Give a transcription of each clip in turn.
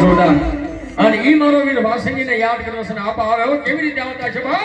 Soda અને ઈ મારો વીર વાસંગીને યાદ કરવા છે આપ આવે. કેવી રીતે આવતા છે બા?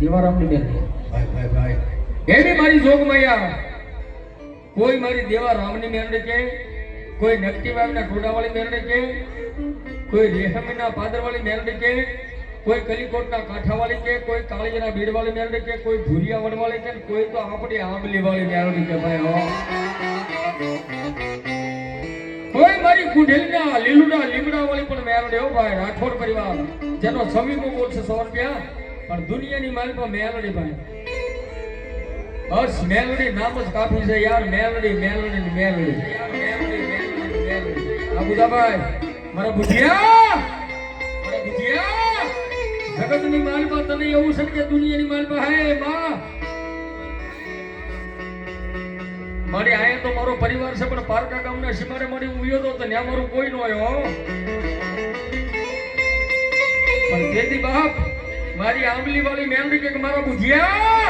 દેવારામની ભાઈ એવી મારી જોગમૈયા કોઈ મારી દેવા રામની મેરડે કે? કોઈ નકટી વાવના ટોડાવાળી મેરડે કે? કોઈ રેહમીના પાદરવાળી મેરડે કે? કોઈ કલીકોટના કાંઠાવાળી કે કોઈ કાળીના બીડવાળી મેળવી કે કોઈ ભૂરિયા વડવાળી કે કોઈ તો આપણી આંબલી વાળી મેરડી કે ભાઈ કોઈ મારી કુંઢેલીના લીલુડા લીમડા વાળી પણ મેળવી હો ભાઈ, રાઠોડ પરિવાર. જેનો સમીપો બોલ છે સો રૂપિયા. પણ દુનિયાની માલ પણ મેલડી ભાઈ. બસ મેલડી નામ જ કાફી છે યાર મેલડી મેલડી મેલડી આ બુધાભાઈ મારા બુધિયા જગતની માલમાં તને એવું છે કે દુનિયાની માલમાં, હે માં! મારી આયા તો મારો પરિવાર છે, પણ પારકા ગામના સીમારે મારી ઉયો તો ત્યાં મારું કોઈ ન આવ્યો પણ તેથી બાપ, મારી આંબલી વાળી મેલડી કે મારા બુધિયા!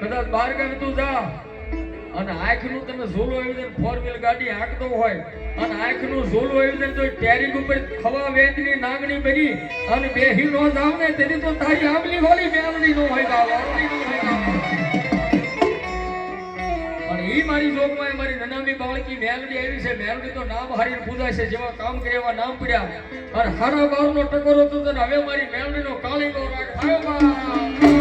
કદાચ બાર ગામ તું જા. અને આંખનું તમે ઝોલો આવી રીતે ફોર વ્હીલ ગાડી હાંકતો હોય, અને આંખનું ઝોલો આવી તો ટેરિંગ ઉપર ખવા વેદની નાગણી બની, અને બે બેહી નો જાવ ને તેની તો તારી આંબલી હોલી મેલડી નો હોય ગાવ અને ઈ મારી જોગમાં મારી નનામી બાળકી મેલડી આવી છે, મેલડી તો નામ હારીને પૂજાય છે જેવા કામ કરે એવા નામ પડ્યા. અને હારા બારનો ટકોરો તો હવે મારી મેલડીનો કાળીનો રાગ આવ્યો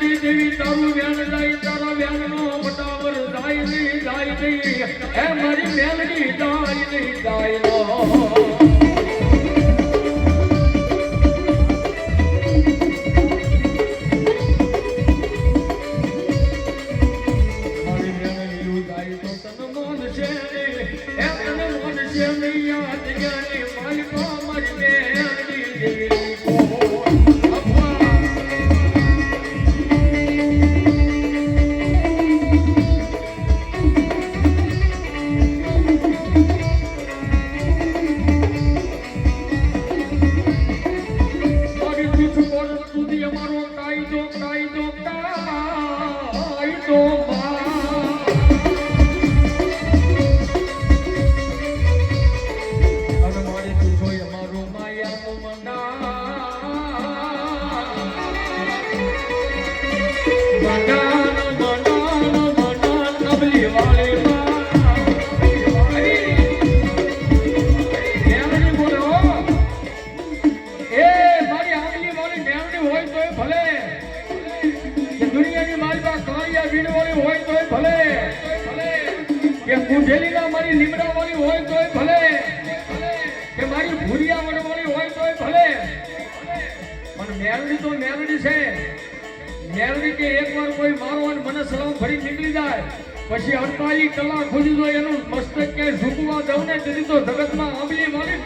મેલડી દેવી તારું વ્યાન જાય તારા વ્યાનનો બટાવર જાય નહીં જાય નહીં. હે મારી મેલડી જાય નહીં, જાય ગુંઢેલીના મારી લીમડા વાળી હોય તોય ભલે. કે મારી ભૂરિયા વડ વાળી હોય તોય ભલે. પણ મેરડી તો મેરડી છે. મેરડી કે એકવાર કોઈ મારો અને મને સલામ ફરી નીકળી જાય, પછી અડતાલીસ કલાક સુધી જો એનું મસ્તક કે ઝૂકવા દઉં ને તેથી તો જગતમાં આંબલી મારી